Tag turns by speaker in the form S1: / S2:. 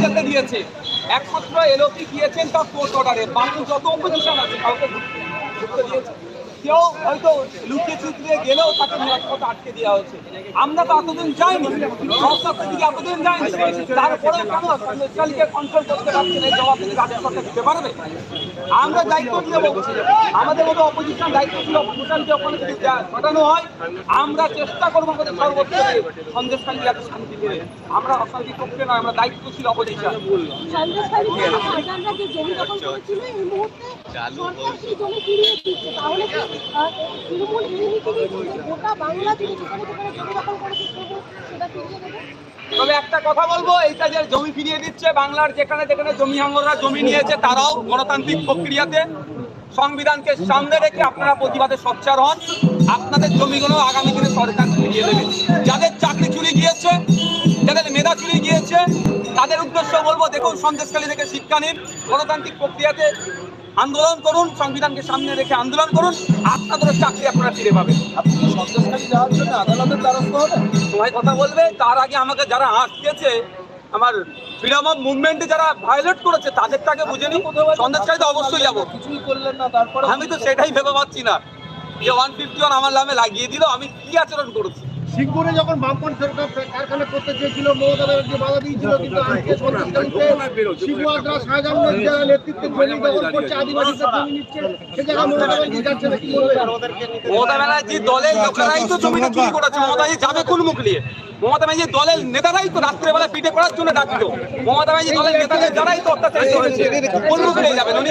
S1: যেতে দিয়েছে। একমাত্র এলওপি গিয়েছেন তার কোর্ট অর্ডারে বাকি যত অপোজিশন আছে কাউকে দিয়েছে। কেউ হয়তো লুকিয়ে চুকিয়ে গেলেও তাকে নিরাপত্তা আটকে দেওয়া হয়েছে। আমরা তো এতদিন যাইনি। থেকে এতদিন যাইনি। তারপরে কেন সন্দেশকালীকে কন্ট্রোল করতে পারছে না? জবাব সরকার দিতে পারবে? আমরা দায়িত্ব নিয়ে বলছি। আমাদের মতো অপোজিশন দায়িত্ব ছিল। অপোজিশনকে ওখানে যদি পাঠানো হয়, আমরা চেষ্টা করব আমাদের সর্বোচ্চ সন্দেশকালী শান্তি আমরা অশান্তি পক্ষে নয়, আমরা দায়িত্বশীল অপোজিশন
S2: যে জমি ফিরিয়ে দিচ্ছে। তাহলে
S1: তবে একটা কথা বলব এইটা যে জমি ফিরিয়ে দিচ্ছে, বাংলার যেখানে যেখানে জমি হাঙ্গররা জমি নিয়েছে, তারাও গণতান্ত্রিক প্রক্রিয়াতে সংবিধানকে সামনে রেখে আপনারা প্রতিবাদে সোচ্চার হন। আপনাদের জমিগুলো আগামী দিনে সরকার ফিরিয়ে দেবে। যাদের চাকরি চুরি গিয়েছে, যাদের মেধা চুরি গিয়েছে, তাদের উদ্দেশ্য বলব, দেখুন সন্দেশকালী থেকে শিক্ষা নিন। গণতান্ত্রিক প্রক্রিয়াতে আন্দোলন করুন সংবিধানকে সামনে রেখে আন্দোলন করুন আপনাদেরও চাকরি আপনারা ফিরে পাবেন।
S3: আপনি কি যাওয়ার জন্য আদালতের দ্বারস্থ হবেন?
S1: সবাই কথা বলবে তার আগে আমাকে যারা আটকেছে আমার ফ্রিডম অফ মুভমেন্টে যারা ভায়োলেট করেছে তাদেরটাকে বুঝে নি সন্দেশকারী তো অবশ্যই যাব।
S3: কিছুই করলেন না তারপরে
S1: আমি তো সেটাই ভেবে পাচ্ছি না। যে ওয়ান ফিফটি ওয়ান আমার নামে লাগিয়ে দিল আমি কি আচরণ করেছি?
S4: সিঙ্গুরে যখন বামপন্থী সরকার কারখানা করতে চেয়েছিল মমতা ব্যানার্জি বাধা দিয়েছিল কিন্তু আজকে শিবুয়াদরা শাহজাহানের যারা নেতৃত্বে জমি দখল করছে আদিবাসীদের জমি নিচ্ছে সে জায়গায় মমতা ব্যানার্জি যাচ্ছে না কি বলবেন
S1: মমতা ব্যানার্জি দলের লোকেরাই তো জমিটা চুরি করেছে মমতা যাবে কোন মুখ নিয়ে? মমতা ব্যানার্জি দলের নেতারাই তো রাত্রেবেলা পিঠে করার জন্য ডাকছিল মমতা ব্যানার্জি দলের নেতাদের যারাই তো অত্যাচারিত হয়েছে কোন মুখ নিয়ে যাবেন উনি!